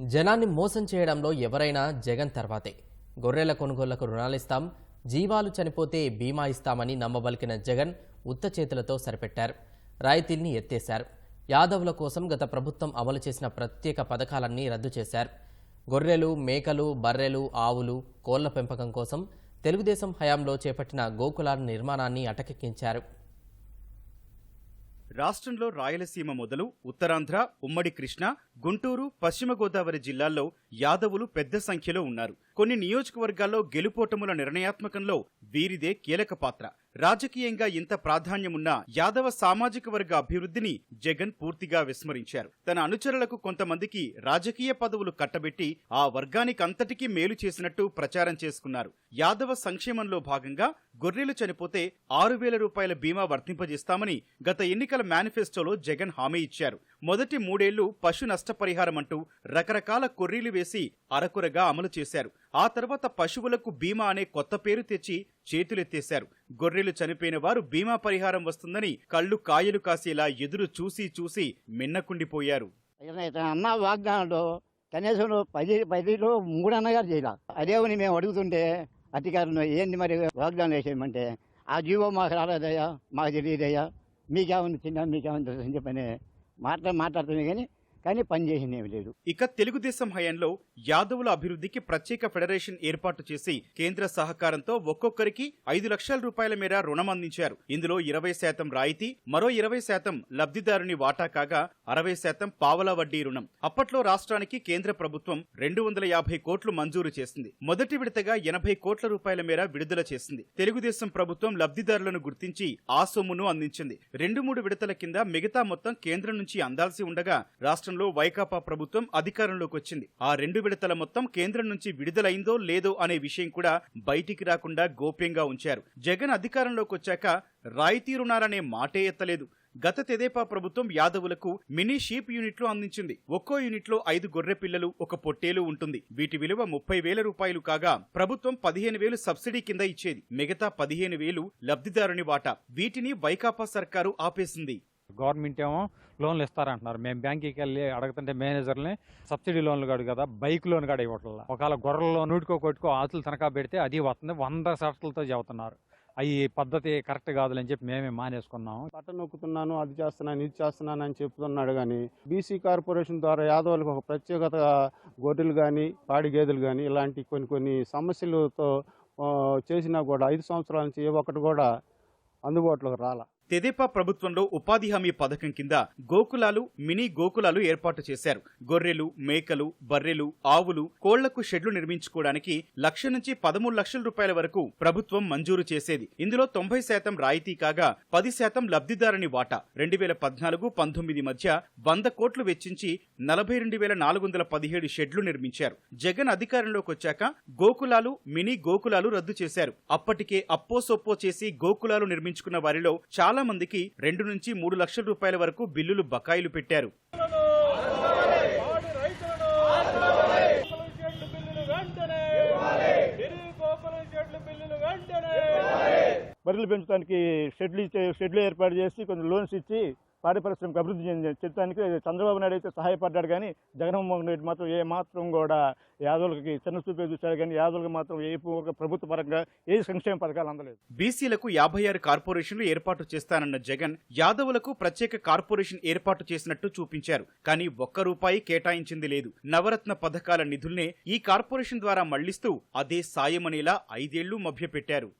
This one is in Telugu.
జనాన్ని మోసం చేయడంలో ఎవరైనా జగన్ తర్వాతే. గొర్రెల కొనుగోళ్ళకు రుణాలిస్తాం జీవాలు చనిపోతే బీమా ఇస్తామని నమ్మబలికిన జగన్ ఉత్త చేతులతో సరిపెట్టారు రాయితీల్ని ఎత్తేశారు. యాదవుల కోసం గత ప్రభుత్వం అమలు చేసిన ప్రత్యేక పథకాలన్నీ రద్దు చేశారు. గొర్రెలు మేకలు బర్రెలు ఆవులు కోళ్ళ పెంపకం కోసం తెలుగుదేశం హయాంలో చేపట్టిన గోకులాల నిర్మాణాన్ని అటకెక్కించారు. రాష్ట్రంలో రాయలసీమ మొదలు ఉత్తరాంధ్ర ఉమ్మడి కృష్ణా గుంటూరు పశ్చిమ గోదావరి జిల్లాల్లో యాదవులు పెద్ద సంఖ్యలో ఉన్నారు. కొన్ని నియోజకవర్గాల్లో గెలుపోటముల నిర్ణయాత్మకంలో వీరిదే కీలక పాత్ర. రాజకీయంగా ఇంత ప్రాధాన్యమున్న యాదవ సామాజిక వర్గ అభివృద్ధిని జగన్ పూర్తిగా విస్మరించారు. తన అనుచరులకు కొంతమందికి రాజకీయ పదవులు కట్టబెట్టి ఆ వర్గానికంతటికీ మేలు చేసినట్టు ప్రచారం చేసుకున్నారు. యాదవ సంక్షేమంలో భాగంగా గొర్రెలు చనిపోతే ఆరు వేల రూపాయల బీమా వర్తింపజేస్తామని గత ఎన్నికల మేనిఫెస్టోలో జగన్ హామీ ఇచ్చారు. మొదటి మూడేళ్ళు పశు నష్టపరిహారం అంటూ రకరకాల కొర్రీలు వేసి అరకురగా అమలు చేశారు. ఆ తర్వాత పశువులకు బీమా అనే కొత్త పేరు తెచ్చి చేతులెత్తేశారు. గొర్రెలు చనిపోయిన వారు బీమా పరిహారం వస్తుందని కళ్ళు కాయలు కాసేలా ఎదురు చూసి చూసి మిన్నకుండిపోయారు. ఇతను అన్న వాగ్దానంలో కనీసం పది పదిలో మూడు అన్నగారు చేయాల అదేమని మేము అడుగుతుంటే అధికారులు ఏంది మరి వాగ్దానం వేసేయమంటే ఆ జీవో మాకు రాలేదయ్యా మాకు తెలియదయ్యా మీకేమని తిన్నా మీకేమన్నా చెప్పని మాట్లా మాట్లాడుతుంది కానీ కానీ పనిచేసింది ఏమి లేదు. ఇక తెలుగుదేశం హయాంలో యాదవుల అభివృద్ధికి ప్రత్యేక ఫెడరేషన్ ఏర్పాటు చేసి కేంద్ర సహకారంతో ఒక్కొక్కరికి ఐదు లక్షల రూపాయల మేర రుణం అందించారు. ఇందులో ఇరవై శాతం రాయితీ మరో ఇరవై శాతం లబ్ధిదారుని వాటా కాగా అరవై శాతం పావలా వడ్డీ రుణం. అప్పట్లో రాష్ట్రానికి కేంద్ర ప్రభుత్వం రెండు వందల యాభై కోట్లు మంజూరు చేసింది. మొదటి విడతగా ఎనభై కోట్ల రూపాయల మేర విడుదల చేసింది. తెలుగుదేశం ప్రభుత్వం లబ్ధిదారులను గుర్తించి ఆ సొమ్మును అందించింది. రెండు మూడు విడతల కింద మిగతా మొత్తం కేంద్రం నుంచి అందాల్సి ఉండగా రాష్ట్రం రాష్ట్రంలో వైకాపా ప్రభుత్వం అధికారంలోకి వచ్చింది. ఆ రెండు విడతల మొత్తం కేంద్రం నుంచి విడుదలైందో లేదో అనే విషయం కూడా బయటికి రాకుండా గోప్యంగా ఉంచారు. జగన్ అధికారంలోకి వచ్చాక రాయితీ రుణాలనే మాటే ఎత్తలేదు. గత తెదేపా ప్రభుత్వం యాదవులకు మినీ షీప్ యూనిట్లు అందించింది. ఒక్కో యూనిట్లో ఐదు గొర్రె పిల్లలు ఒక పొట్టేలు ఉంటుంది. వీటి విలువ ముప్పై వేల రూపాయలు కాగా ప్రభుత్వం పదిహేను వేలు సబ్సిడీ కింద ఇచ్చేది. మిగతా పదిహేను వేలు లబ్ధిదారుని వాటా. వీటిని వైకాపా సర్కారు ఆపేసింది. గవర్నమెంట్ ఏమో లోన్లు ఇస్తారంటున్నారు. మేము బ్యాంకుకి వెళ్ళి అడుగుతుంటే మేనేజర్ని సబ్సిడీ లోన్లు కాదు కదా బైక్ లోన్ కాడ ఇవ్వట్ల. ఒకవేళ గొర్రెల్లో నూటికో కొట్టుకో ఆతులు తనఖా పెడితే అది వస్తుంది. వంద షరతులతో చెబుతున్నారు. అవి పద్ధతి కరెక్ట్ కాదులని చెప్పి మేమే మానేసుకున్నాము పట్ట నొక్కుతున్నాను అది చేస్తున్నాను ఇది చేస్తున్నాను అని చెప్తున్నాడు కానీ బీసీ కార్పొరేషన్ ద్వారా యాదవులకు ఒక ప్రత్యేకత గొర్రెలు కానీ పాడి గేదెలు కానీ ఇలాంటి కొన్ని కొన్ని సమస్యలతో చేసినా కూడా ఐదు సంవత్సరాల నుంచి ఏ ఒక్కటి కూడా అందుబాటులోకి రాల. తెదేపా ప్రభుత్వంలో ఉపాధి హామీ పథకం కింద గోకులాలు మినీ గోకులాలు ఏర్పాటు చేశారు. గొర్రెలు మేకలు బర్రెలు ఆవులు కోళ్ళకు షెడ్లు నిర్మించుకోవడానికి లక్ష నుంచి పదమూడు లక్షల రూపాయల వరకు ప్రభుత్వం మంజూరు చేసేది. ఇందులో తొంభై శాతం రాయితీ కాగా పది శాతం లబ్ధిదారుని వాటా. రెండు వేల పద్నాలుగు పంతొమ్మిది మధ్య వంద కోట్లు వెచ్చించి నలభై రెండు వేల నాలుగు వందల పదిహేడు షెడ్లు నిర్మించారు. జగన్ అధికారంలోకి వచ్చాక గోకులాలు మినీ గోకులాలు రద్దు చేశారు. అప్పటికే అప్పోసొప్పో చేసి గోకులాలు నిర్మించుకున్న వారిలో చాలా మందికి రెండు నుంచి మూడు లక్షల రూపాయల వరకు బిల్లులు బకాయిలు పెట్టారు. బర్రెలు పెంచడానికి షెడ్లు ఇచ్చే షెడ్లు ఏర్పాటు చేసి కొంచెం లోన్స్ ఇచ్చి పాడి పరిశ్రమకు అభివృద్ధి చెందడానికి చంద్రబాబు నాయుడు అయితే సహాయపడ్డాడు కానీ జగన్మోహన్ రెడ్డి మాత్రం ఏ మాత్రం కూడా యాదవులకి చిన్న చూపే చూశాడు కానీ యాదవులకు మాత్రం ఏ ప్రభుత్వ పరంగా ఏ సంక్షేమ పథకాలు అందలేదు. బీసీలకు యాభై ఆరు కార్పొరేషన్లు ఏర్పాటు చేస్తానన్న జగన్ యాదవులకు ప్రత్యేక కార్పొరేషన్ ఏర్పాటు చేసినట్టు చూపించారు. కానీ ఒక్క రూపాయి కేటాయించింది లేదు. నవరత్న పథకాల నిధుల్నే ఈ కార్పొరేషన్ ద్వారా మళ్ళిస్తూ అదే సాయమనేలా ఐదేళ్ళు మభ్యపెట్టారు.